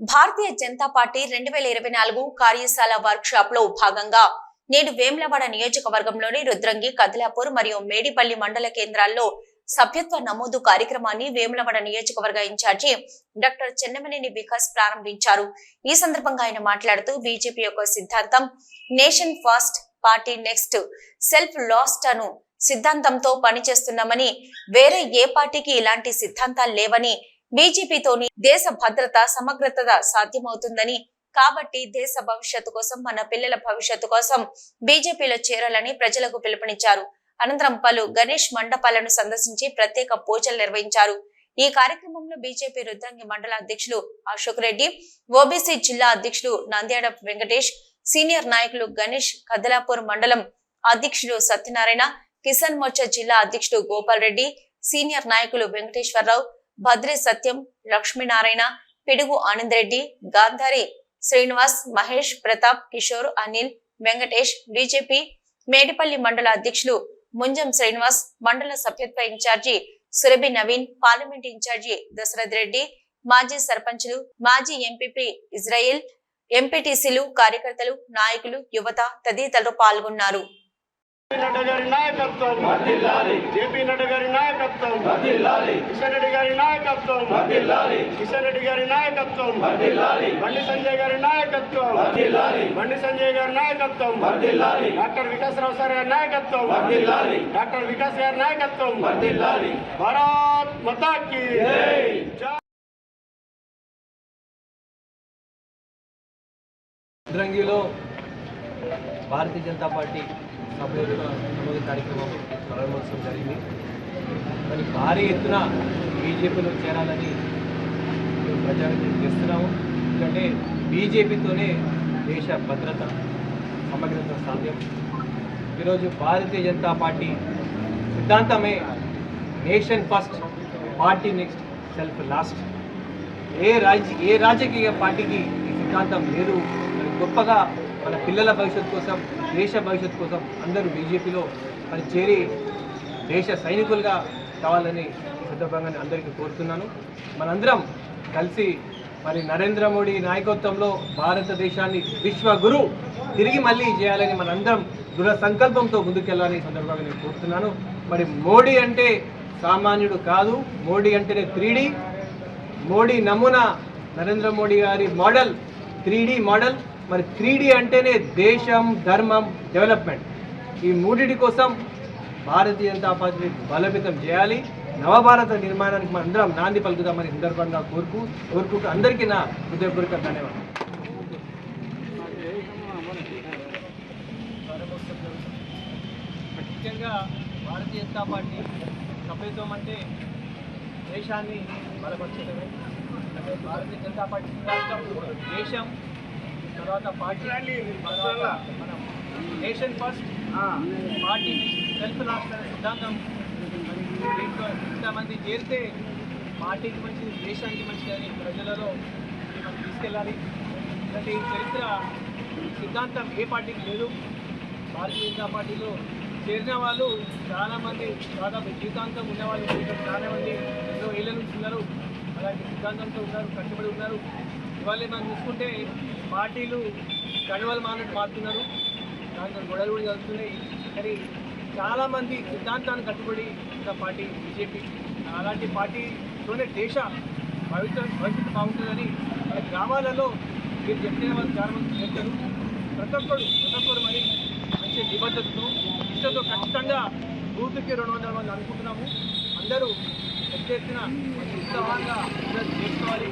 భారతీయ Janata party రెండు వేల ఇరవై నాలుగు కార్యశాల వర్క్షాప్లో భాగంగా నేడు వేములవాడ నియోజకవర్గంలోని రుద్రంగి కదిలాపూర్ మరియు మేడిపల్లి మండల కేంద్రాల్లో సభ్యత్వ నమోదు కార్యక్రమాన్ని వేములవాడ నియోజకవర్గ ఇన్ఛార్జి డాక్టర్ చెన్నమనేని వికాస్ ప్రారంభించారు. ఈ సందర్భంగా ఆయన మాట్లాడుతూ బీజేపీ యొక్క సిద్ధాంతం nation first party next self last అను సిద్ధాంతంతో పనిచేస్తున్నామని వేరే ఏ పార్టీకి ఇలాంటి సిద్ధాంతాలు లేవని బీజేపీతోని దేశ భద్రత సమగ్రత సాధ్యమవుతుందని. కాబట్టి దేశ భవిష్యత్తు కోసం మన పిల్లల భవిష్యత్తు కోసం బీజేపీలో చేరాలని ప్రజలకు పిలుపునిచ్చారు. అనంతరం పలు గణేష్ మండపాలను సందర్శించి ప్రత్యేక పూజలు నిర్వహించారు. ఈ కార్యక్రమంలో బీజేపీ రుద్రంగి మండల అధ్యక్షులు అశోక్ రెడ్డి ఓబీసీ జిల్లా అధ్యక్షులు నంద్యాడ వెంకటేష్ సీనియర్ నాయకులు గణేష్ కదలాపూర్ మండలం అధ్యక్షుడు సత్యనారాయణ కిసాన్ మోర్చా జిల్లా అధ్యక్షుడు గోపాల్ రెడ్డి సీనియర్ నాయకులు వెంకటేశ్వరరావు భద్రి సత్యం లక్ష్మీనారాయణ పిడుగు ఆనంద్ రెడ్డి గాంధారి శ్రీనివాస్ మహేష్ ప్రతాప్ కిషోర్ అనిల్ వెంకటేష్ బీజేపీ మేడిపల్లి మండల అధ్యక్షులు ముంజం శ్రీనివాస్ మండల సభ్యత్వ in charge Surabhi Naveen parliament in charge Dasharath Reddy మాజీ సర్పంచులు మాజీ ఎంపీపీ ఇజ్రాయిల్ ఎంపీటీసీలు కార్యకర్తలు నాయకులు యువత తదితరులు పాల్గొన్నారు. నడ్డా గారి నాయకత్వం. జేపీ నడ్డా గారి నాయకత్వం. కిషన్ రెడ్డి గారి నాయకత్వం. కిషన్ రెడ్డి గారి నాయకత్వం. బండి సంజయ్ గారి నాయకత్వం. బండి సంజయ్ గారి నాయకత్వం. డాక్టర్ వికాస్ రావు సార్ గారి నాయకత్వం. డాక్టర్ వికాస్ గారి నాయకత్వం. భారత్ మతాకి భారతీయ జనతా పార్టీ సభ్యుల నమోదు కార్యక్రమం ప్రారంభోత్సవం జరిగింది. మరి భారీ ఎత్తున బీజేపీలో చేరాలని మేము ప్రచారం చేస్తున్నాము. ఎందుకంటే బీజేపీతోనే దేశ భద్రత సమగ్రత సాధ్యం. ఈరోజు భారతీయ జనతా పార్టీ సిద్ధాంతమే nation first party next self last. ఏ రాజ ఏ రాజకీయ పార్టీకి ఈ సిద్ధాంతం లేదు. గొప్పగా మన పిల్లల భవిష్యత్తు కోసం దేశ భవిష్యత్తు కోసం అందరూ బీజేపీలో మరి చేరి దేశ సైనికులుగా కావాలని సందర్భంగా నేను అందరికీ కోరుతున్నాను. మనందరం కలిసి మరి నరేంద్ర మోడీ నాయకత్వంలో భారతదేశాన్ని విశ్వగురు తిరిగి మళ్ళీ చేయాలని మనందరం దృఢ సంకల్పంతో ముందుకెళ్ళాలని సందర్భంగా నేను కోరుతున్నాను. మరి మోడీ అంటే సామాన్యుడు కాదు. మోడీ అంటేనే త్రీడీ. మోడీ నమూనా నరేంద్ర మోడీ గారి మోడల్ త్రీ మోడల్. మరి త్రీడీ అంటేనే దేశం ధర్మం డెవలప్మెంట్ ఈ మూడిటి కోసం భారతీయ జనతా పార్టీని బలోపేతం చేయాలి. నవభారత నిర్మాణానికి మనం అందరం నాంది పలుకుదామని సందర్భంగా కోరుకు కోరుకుంటూ అందరికీ నా హృదయపూర్వక ధన్యవాదాలు. ముఖ్యంగా భారతీయ జనతా పార్టీ సభ్యత్వం అంటే దేశాన్ని బలపరచడమే. అంటే భారతీయ జనతా పార్టీ దేశం తర్వాత పార్టీ మనం nation first party self last అనే సిద్ధాంతం. దీంట్లో ఇంతమంది చేరితే పార్టీకి మంచిది దేశానికి మంచిది అని ప్రజలలో మనం తీసుకెళ్ళాలి. ఎందుకంటే ఈ చరిత్ర సిద్ధాంతం ఏ పార్టీకి లేదు? భారతీయ జనతా పార్టీలో చేరిన వాళ్ళు చాలామంది దాదాపు జీవితాంతం ఉన్నవాళ్ళు చాలామంది ఎన్నో ఏళ్ళ నుంచి ఉన్నారు. అలాంటి సిద్ధాంతంతో ఉన్నారు కట్టుబడి ఉన్నారు. ఇవాళ మనం చూసుకుంటే పార్టీలు కనువలు మానట్టు మారుతున్నారు. దాంతో గొడవలు కూడా జరుగుతున్నాయి. కానీ చాలామంది సిద్ధాంతాన్ని కట్టుబడి ఉన్న పార్టీ బీజేపీ. అలాంటి పార్టీతోనే దేశ భవిష్యత్ భవిష్యత్తు బాగుంటుందని గ్రామాలలో మీరు చెప్పిన వాళ్ళు చాలామంది చెప్తారు. ప్రతి ఒక్కరు ప్రతి ఒక్కరు మరి మంచి నిబద్ధతతో ఇష్టతో ఖచ్చితంగా బూత్కి రెండు వందల మంది అనుకుంటున్నాము. అందరూ పెద్ద ఎత్తున ఉత్సాహంగా చేసుకోవాలి.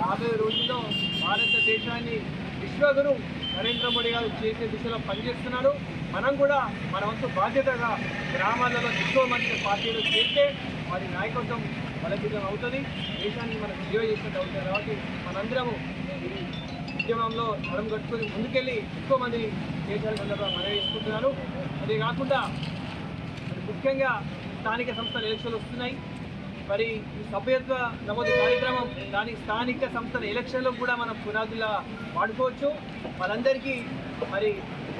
రాబోయే రోజుల్లో భారతదేశాన్ని విశ్వగురు నరేంద్ర మోడీ గారు చేసే దిశలో పనిచేస్తున్నారు మనం కూడా మన వంతు బాధ్యతగా గ్రామాలలో ఎక్కువ మంది పార్టీలు చేస్తే వారి నాయకత్వం బలపీతం అవుతుంది. దేశాన్ని మనం సేవ చేసినట్టు అవుతుంది. కాబట్టి మనందరము ఈ ఉద్యమంలో మనం కట్టుకొని ముందుకెళ్ళి ఎక్కువ మంది దేశాల సందర్భంగా మనవి చేసుకుంటున్నారు అదే కాకుండా ముఖ్యంగా స్థానిక సంస్థల ఎలక్షన్లు వస్తున్నాయి. మరి ఈ సభ్యత్వ నమోదు కార్యక్రమం దాని స్థానిక సంస్థల ఎలక్షన్లో కూడా మనం పునాదులా వాడుకోవచ్చు. వాళ్ళందరికీ మరి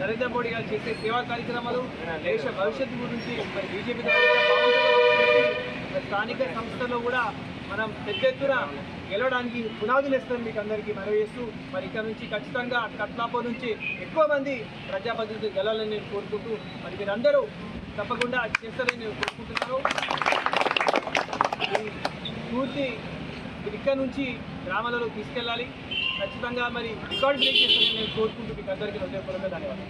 నరేంద్ర మోడీ గారు చేసే సేవా కార్యక్రమాలు దేశ భవిష్యత్తు గురించి మరి బీజేపీ స్థానిక సంస్థల్లో కూడా మనం పెద్ద ఎత్తున గెలవడానికి పునాదులు ఇస్తాం మీకు అందరికీ మనవి చేస్తూ మరి ఇక్కడ నుంచి ఖచ్చితంగా కట్లాపూర్ నుంచి ఎక్కువ మంది ప్రజాప్రతినిధులు గెలాలని నేను కోరుకుంటూ మరి మీరందరూ తప్పకుండా చేస్తారని నేను కోరుకుంటున్నాను. ఈ పూర్తి ఇక్కడ నుంచి గ్రామాలలో తీసుకెళ్ళాలి. ఖచ్చితంగా మరి రికార్డ్ బ్రేక్ చేస్తానని నేను కోరుకుంటూ మీకు అందరికీ హృదయపూర్వకంగా ధన్యవాదాలు.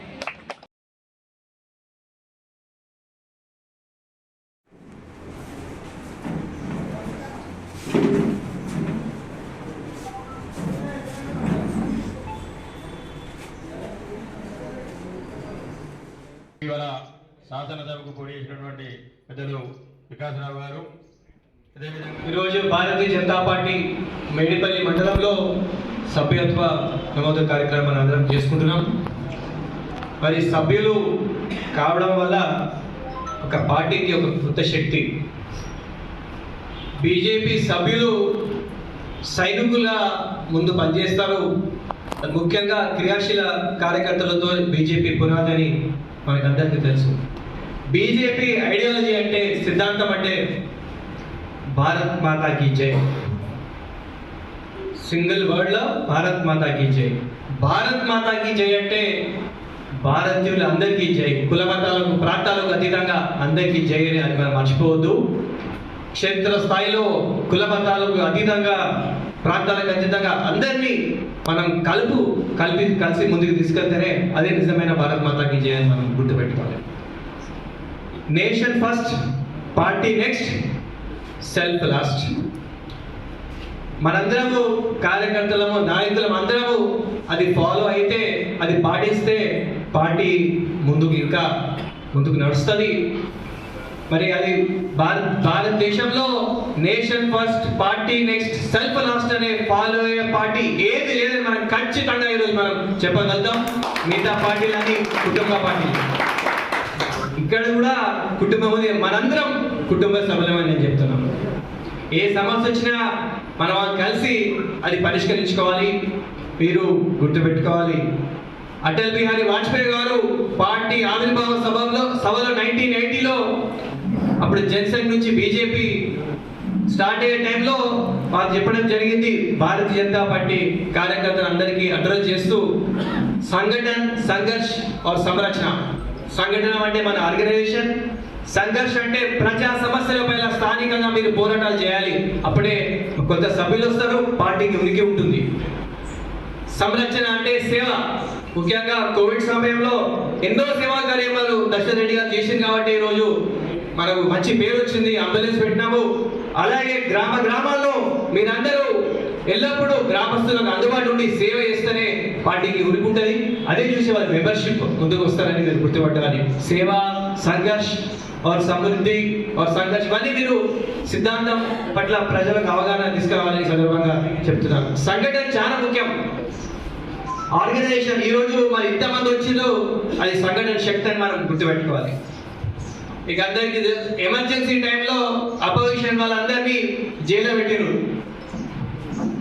ఇవాళ శాసనసభకు పోటీ చేసినటువంటి పెద్దలు వికాసరావు గారు ఈరోజు భారతీయ జనతా పార్టీ మేడిపల్లి మండలంలో సభ్యత్వ నమోదు కార్యక్రమాన్ని అందరం చేసుకుంటున్నాం. మరి సభ్యులు కావడం వల్ల ఒక పార్టీకి ఒక కొత్త శక్తి. బీజేపీ సభ్యులు సైనికుల ముందు పనిచేస్తారు. ముఖ్యంగా క్రియాశీల కార్యకర్తలతో బీజేపీ పునాదని మనకందరికీ తెలుసు. బీజేపీ ఐడియాలజీ అంటే సిద్ధాంతం అంటే భారత్ మాతా కీ జై. సింగిల్ వర్డ్లో భారత్ మాతా కీ జై. భారత్ మాతా కీ జై అంటే భారతీయులు అందరికీ జై. కుల మతాలకు ప్రాంతాలకు అతీతంగా అందరికీ జై అని అది మనం మర్చిపోవద్దు. క్షేత్ర స్థాయిలో కుల మతాలకు అతీతంగా ప్రాంతాలకు అతీతంగా అందరినీ మనం కలుపు కలిపి కలిసి ముందుకు తీసుకెళ్తేనే అదే నిజమైన భారత్ మాతాకి జై అని మనం గుర్తుపెట్టుకోవాలి. Nation first party next. Self last మనందరము కార్యకర్తలము నాయకులం అందరము అది ఫాలో అయితే అది పాటిస్తే పార్టీ ముందుకు ఇంకా ముందుకు నడుస్తుంది. మరి అది భారత్ భారతదేశంలో nation first party next self last అనే ఫాలో అయ్యే పార్టీ ఏది లేదని మనం ఖచ్చితంగా ఈరోజు మనం చెప్పగలుగుతాం. మిగతా పార్టీలని కుటుంబ పార్టీలు. ఇక్కడ కూడా కుటుంబం ఉంది. మనందరం కుటుంబ సభలమని నేను చెప్తున్నాను. ఏ సమస్య వచ్చినా మనం కలిసి అది పరిష్కరించుకోవాలి. మీరు గుర్తుపెట్టుకోవాలి. అటల్ బిహారీ వాజ్పేయి గారు పార్టీ ఆవిర్భావ సభలో సభలో నైన్టీన్ ఎయిటీలో అప్పుడు జనసంఘ్ నుంచి బీజేపీ స్టార్ట్ అయ్యే టైంలో వారు చెప్పడం జరిగింది. భారతీయ జనతా పార్టీ కార్యకర్తలందరికీ అడ్రస్ చేస్తూ సంఘటన సంఘర్ష్ ఆర్ సంరక్షణ. సంఘటన అంటే మన ఆర్గనైజేషన్ సంఘర్షణ అంటే ప్రజా సమస్యల పైన స్థానికంగా మీరు పోరాటాలు చేయాలి. అప్పుడే కొంత సభ్యులు వస్తారు పార్టీకి ఉనికి ఉంటుంది. సంరక్షణ అంటే సేవ. ముఖ్యంగా కోవిడ్ సమయంలో ఎన్నో సేవా కార్యక్రమాలు దర్శన్ రెడ్డి గారు చేసింది కాబట్టి ఈరోజు మనకు మంచి పేరు వచ్చింది అంబులెన్స్ పెట్టినాము. అలాగే గ్రామ గ్రామాల్లో మీరందరూ ఎల్లప్పుడూ గ్రామస్తులకు అందుబాటు ఉండి సేవ చేస్తేనే పార్టీకి ఉరుకుంటుంది అదే చూసి వారి మెంబర్షిప్ ముందుకు వస్తారని మీరు గుర్తుపట్టాలని. సేవ సంఘర్ష్ వారు సమృద్ధి వారు సంఘర్షణ ఇవన్నీ మీరు సిద్ధాంతం పట్ల ప్రజలకు అవగాహన తీసుకురావాలని సందర్భంగా చెప్తున్నాను. సంఘటన చాలా ముఖ్యం. ఆర్గనైజేషన్ ఈ రోజు మరి ఇంతమంది వచ్చిందో అది సంఘటన శక్తి అని మనం గుర్తుపెట్టుకోవాలి. ఇక అందరికీ ఎమర్జెన్సీ టైంలో అపోజిషన్ వాళ్ళందరినీ జైల్లో పెట్టిరు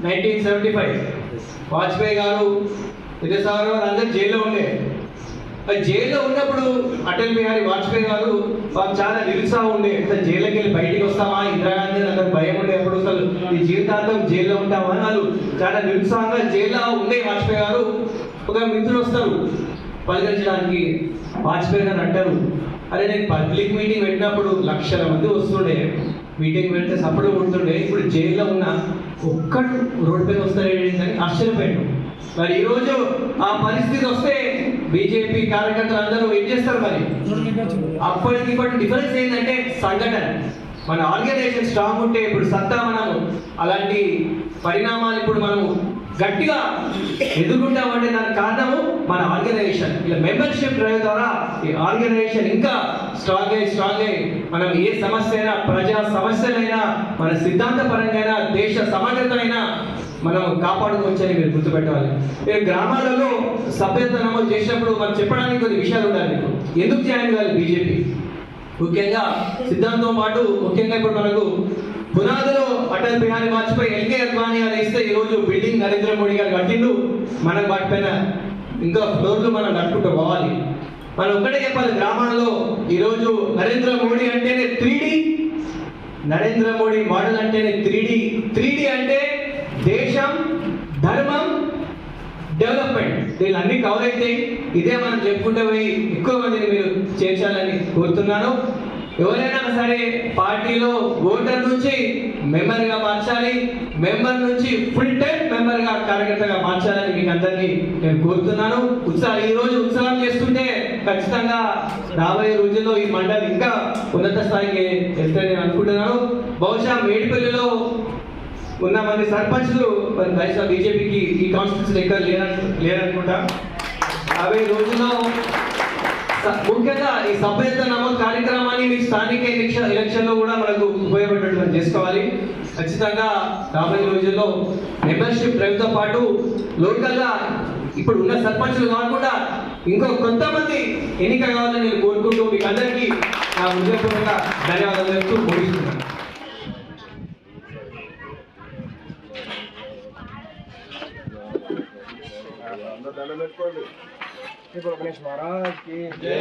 నైన్టీన్ సెవెంటీ ఫైవ్. వాజ్పేయి గారు విజయసాగర్ వాళ్ళందరూ జైల్లో ఉండే. మరి జైల్లో ఉన్నప్పుడు అటల్ బిహారీ వాజ్పేయి గారు వాళ్ళు చాలా నిరుత్సాహం ఉండే. అసలు జైల్లోకి వెళ్ళి బయటికి వస్తామా ఇందిరాగాంధీ అందరు భయం ఉండే ఎప్పుడు అసలు ఈ జీవితాంతం జైల్లో ఉంటామా అని వాళ్ళు చాలా నిరుత్సాహంగా జైల్లో ఉండే వాజ్పేయి గారు ఒక మిత్రులు వస్తారు. పలకరించడానికి వాజ్పేయి గారు అంటారు అరే నేను పబ్లిక్ మీటింగ్ పెట్టినప్పుడు లక్షల మంది వస్తుండే. మీటింగ్ పెడితే సపోర్ట్ ఉంటుండే. ఇప్పుడు జైల్లో ఉన్న ఒక్కడు రోడ్ పైన వస్తారేంటని ఆశ్చర్యపోయాడు. మరి ఈరోజు ఆ పరిస్థితి వస్తే బీజేపీ కార్యకర్తలు అందరూ ఏం చేస్తారు మరి? అప్పటికి ఇప్పటి డిఫరెన్స్ ఏంటంటే సంఘటన. మన ఆర్గనైజేషన్ స్ట్రాంగ్ ఉంటే ఇప్పుడు సత్తా మనము అలాంటి పరిణామాలు ఇప్పుడు మనము గట్టిగా ఎదుర్కొంటామంటే దానికి కారణము మన ఆర్గనైజేషన్ ఇలా మెంబర్షిప్ డ్రైవ్ ద్వారా ఈ ఆర్గనైజేషన్ ఇంకా స్ట్రాంగ్ అయ్యి స్ట్రాంగ్ అయ్యి మనం ఏ సమస్య అయినా ప్రజా సమస్యలైనా మన సిద్ధాంత పరంగా దేశ అయినా మనం కాపాడుకోవచ్చని మీరు గుర్తుపెట్టాలి మీరు గ్రామాలలో సభ్యత నమోదు చేసినప్పుడు మనం చెప్పడానికి కొన్ని విషయాలు ఉండాలి మీకు. ఎందుకు జాయిన్ కావాలి బీజేపీ? ముఖ్యంగా సిద్ధాంతం పాటు ముఖ్యంగా ఇప్పుడు మనకు పునాదులో అటల్ బిహారీ వాజ్పేయి ఎల్కే అద్వానీ అని ఇస్తే ఈరోజు బిల్డింగ్ నరేంద్ర మోడీ గారు కట్టిండు. మనం వాటిపైన ఇంకా ఫ్లోర్లు మనం కట్టుకుంటూ పోవాలి. మనం ఒక్కటే చెప్పాలి గ్రామాల్లో ఈరోజు నరేంద్ర మోడీ అంటేనే త్రీ నరేంద్ర మోడీ మోడల్ అంటేనే త్రీ డి. త్రీ డి అంటే దేశం ధర్మం డెవలప్మెంట్. వీళ్ళన్నీ కవర్ అయితే ఇదే మనం చెప్పుకుంటే పోయి ఎక్కువ మందిని మీరు చేర్చాలని కోరుతున్నాను. ఎవరైనా సరే పార్టీలో ఓటర్ నుంచి మెంబర్గా మార్చాలి మెంబర్ నుంచి ఫుల్ టైం మెంబర్గా కార్యకర్తగా మార్చాలని మీకు అందరినీ నేను కోరుతున్నాను. ఉత్సాహం ఈ రోజు ఉత్సాహం చేస్తుంటే ఖచ్చితంగా రాబోయే రోజుల్లో ఈ మండలి ఇంకా ఉన్నత స్థాయికి వెళ్తారని నేను అనుకుంటున్నాను. బహుశా మేడిపల్లిలో ఉన్న మంది సర్పంచ్లు మరి బహుశా బీజేపీకి ఈ కాన్స్టిట్యూన్సీ ఎక్కడ లేరను లేరనుకుంటా. అవే రోజుల్లో ముఖ్యంగా ఈ సభ్యత నమ్మకం కార్యక్రమాన్ని మీ స్థానిక ఎలక్షన్ ఎలక్షన్లో కూడా మనకు ఉపయోగపడేటట్టు చేసుకోవాలి. ఖచ్చితంగా రాబోయే రోజుల్లో మెంబర్షిప్ డ్రైవ్తో పాటు లోకల్గా ఇప్పుడు ఉన్న సర్పంచ్లు కాకుండా ఇంకో కొంతమంది ఎన్నిక కావాలని నేను కోరుకుంటూ మీకు అందరికీ నా హృదయపూర్వక ధన్యవాదాలు చెప్తూ ముగిస్తున్నాను. ఇప్పుడు గణేష్ మహారాజ్కి జై